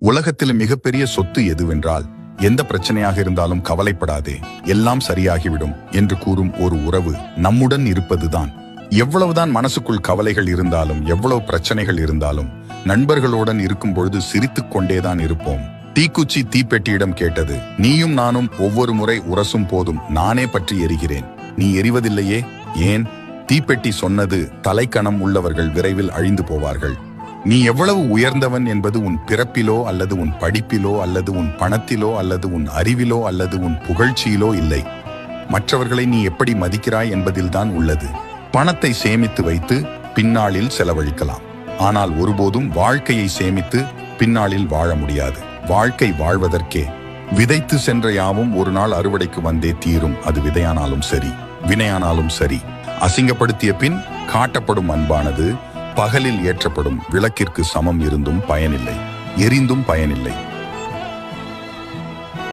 உலகத்தில் மிகப்பெரிய சொத்து எதுவென்றால் எந்த பிரச்சனையாக இருந்தாலும் கவலைப்படாதே. எல்லாம் சரியாகிவிடும் என்று கூறும் ஒரு உறவு நம்முடன் இருப்பதுதான். எவ்வளவுதான் மனசுக்குள் கவலைகள் இருந்தாலும் எவ்வளவு பிரச்சனைகள் இருந்தாலும் நண்பர்களுடன் இருக்கும் பொழுது சிரித்துக் கொண்டேதான் இருப்போம். தீக்குச்சி தீப்பெட்டியிடம் கேட்டது நீயும் நானும் ஒவ்வொரு முறை உரசும் போதும் நானே பற்றி எரிகிறேன். நீ எரிவதில்லையே? ஏன்? தீப்பெட்டி சொன்னது தலைக்கணம் உள்ளவர்கள் விரைவில் அழிந்து போவார்கள். நீ எவ்வளவு உயர்ந்தவன் என்பது உன் பிறப்பிலோ அல்லது உன் படிப்பிலோ அல்லது உன் பணத்திலோ அல்லது உன் அறிவிலோ அல்லது உன் புகழ்ச்சியிலோ இல்லை. மற்றவர்களை நீ எப்படி மதிக்கிறாய் என்பதில்தான் உள்ளது. பணத்தை சேமித்து வைத்து பின்னாளில் செலவழிக்கலாம். ஆனால் ஒருபோதும் வாழ்க்கையை சேமித்து பின்னாளில் வாழ முடியாது. வாழ்க்கை வாழ்வதற்கே. விதைத்து சென்ற யாவும் ஒரு நாள் அறுவடைக்கு வந்தே தீரும். அது விதையானாலும் சரி வினையானாலும் சரி. அசிங்கப்படுத்திய பின் காட்டப்படும் அன்பானது பகலில் ஏற்றப்படும் விளக்கிற்கு சமம் இருந்தும் பயனில்லை எரிந்தும் பயனில்லை.